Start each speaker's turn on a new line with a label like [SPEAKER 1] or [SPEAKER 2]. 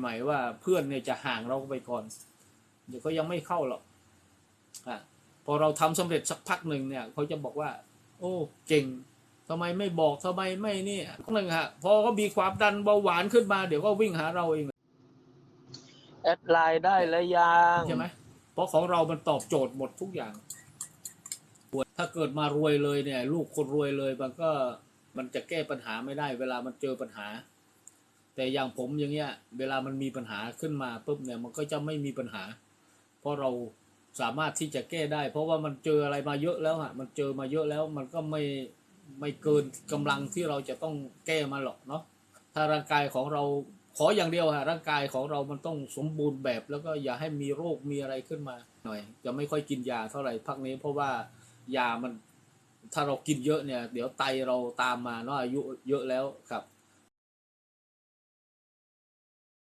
[SPEAKER 1] ใหม่ ๆ ว่าเพื่อนเนี่ยจะห่างเราไปก่อน เดี๋ยวเขายังไม่เข้าหรอกอะพอเราทำสำเร็จสักพักหนึ่งเนี่ยเขาจะบอกว่า โอ้เก่งทำไมไม่บอกทำไมไม่นี่หนึ่งฮะพอเขามีความดันเบาหวานขึ้นมาเดี๋ยวก็วิ่งหาเราเอง
[SPEAKER 2] แอดไลน์ได้แล้วยัง
[SPEAKER 1] ใช่ไหมเพราะของเรามันตอบโจทย์หมดทุกอย่างถ้าเกิดมารวยเลยเนี่ย ลูกคนรวยเลยมันก็มันจะแก้ปัญหาไม่ได้ เวลามันเจอปัญหา แต่อย่างผมอย่างเงี้ย เวลามันมีปัญหาขึ้นมาปุ๊บเนี่ยมันก็จะไม่มีปัญหา เพราะเราสามารถที่จะแก้ได้ เพราะว่ามันเจออะไรมาเยอะแล้วฮะมันเจอมาเยอะแล้วมันก็ไม่ไม่เกินกำลังที่เราจะต้องแก้มาหรอกเนาะถ้าร่างกายของเราขออย่างเดียวฮะร่างกายของเรามันต้องสมบูรณ์แบบแล้วก็อย่าให้มีโรคมีอะไรขึ้นมาหน่อย จะไม่ค่อยกินยาเท่าไหร่พักนี้ เพราะว่ายามันถ้าเรากินเยอะเนี่ย เดี๋ยวไตเราตามมาเนาะอายุเยอะแล้วครับ